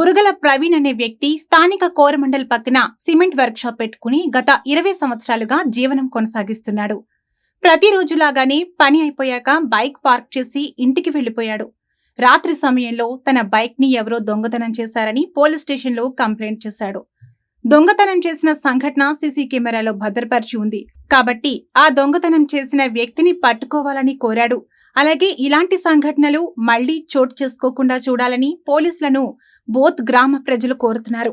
బురుగల ప్రవీణ్ అనే వ్యక్తి స్థానిక కోరమండల్ పక్కన సిమెంట్ వర్క్ షాప్ పెట్టుకుని గత ఇరవై సంవత్సరాలుగా జీవనం కొనసాగిస్తున్నాడు. ప్రతిరోజులాగానే పని అయిపోయాక బైక్ పార్క్ చేసి ఇంటికి వెళ్ళిపోయాడు రాత్రి సమయంలో తన బైక్ని ఎవరో దొంగతనం చేశారని పోలీస్ స్టేషన్లో కంప్లైంట్ చేశాడు. దొంగతనం చేసిన సంఘటన సీసీ కెమెరాలో భద్రపరిచి ఉంది. కాబట్టి ఆ దొంగతనం చేసిన వ్యక్తిని పట్టుకోవాలని కోరాడు. అలాగే ఇలాంటి సంఘటనలు మళ్ళీ చోటు చేసుకోకుండా చూడాలని పోలీసులను బోత్ గ్రామ ప్రజలు కోరుతున్నారు.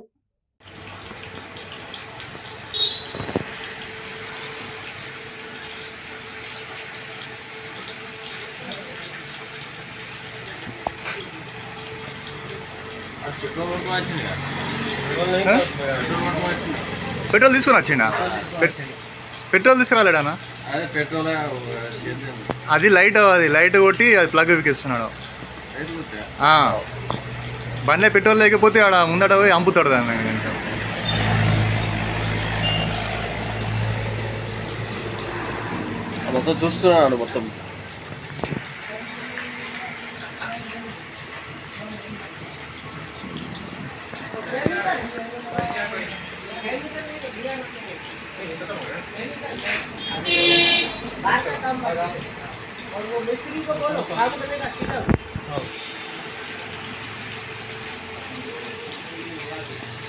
పెట్రోల్ తీసుకుని వచ్చిండా? పెట్రోల్ తీసుకురాలేడానా అదే పెట్రోల్ అది లైట్ అది లైట్ కొట్టి అది ప్లగ్ వికిస్తున్నాడు ఆ. బండ్లే పెట్రోల్ లేకపోతే ఆడ ముందట పోయి అమ్ముతాడు దాన్ని. మొత్తం చూస్తున్నాడు మొత్తం और वो मिस्त्री को बोलो काम बनेगा